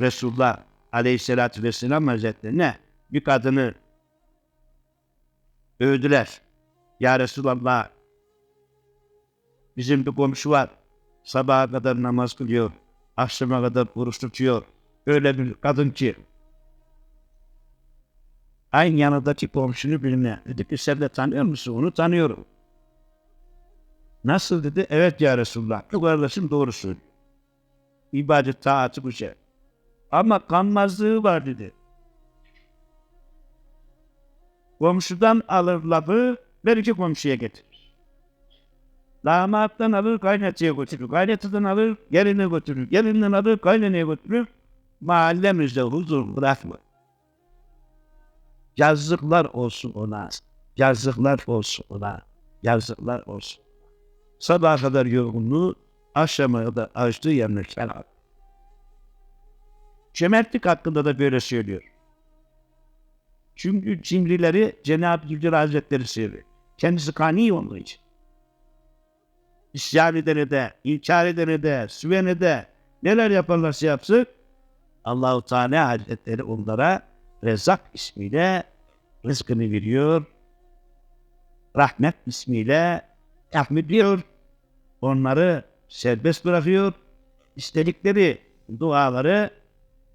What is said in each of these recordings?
Resulullah Aleyhisselatü Vesselam Hazretlerine bir kadını övdüler. Ya Resulallah bizim bir komşu var. Sabaha kadar namaz kılıyor. Akşama kadar oruç tutuyor. Öyle bir kadın ki aynı yanındaki komşunu birine dedi ki sen de tanıyor musun? Onu tanıyorum. Nasıl dedi? Evet ya Resulullah. Bu kardeşim doğru söylüyor. İbadet taatı bu şey. Ama kanmazlığı var dedi. Komşudan alır lafı belki komşuya getirir. Damattan alır kaynatıya götürür. Kaynatıdan alır geline götürür. Gelinden alır kaynanaya götürür. Mahallemizde huzur bırakma. Yazıklar olsun ona. Yazıklar olsun ona. Yazıklar olsun. Sabaha kadar yorgunluğu akşama da açtığı yemekler al. Cömertlik hakkında da böyle söylüyor. Çünkü cimrileri Cenab-ı Zülcelal Hazretleri seviyor. Kendisi kani olduğu için. İsyan edene de, inkar edene de, süvene de neler yaparlarsa yapsın Allahu Teala Hazretleri onlara Rezak ismiyle rızkını veriyor. Rahmet ismiyle affediyor. Onları serbest bırakıyor. İstedikleri duaları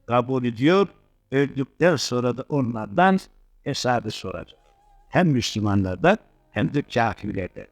kabul ediyor. Öldükten sonra da onlardan hesabı soracak. Hem Müslümanlardan hem de kafirlerden.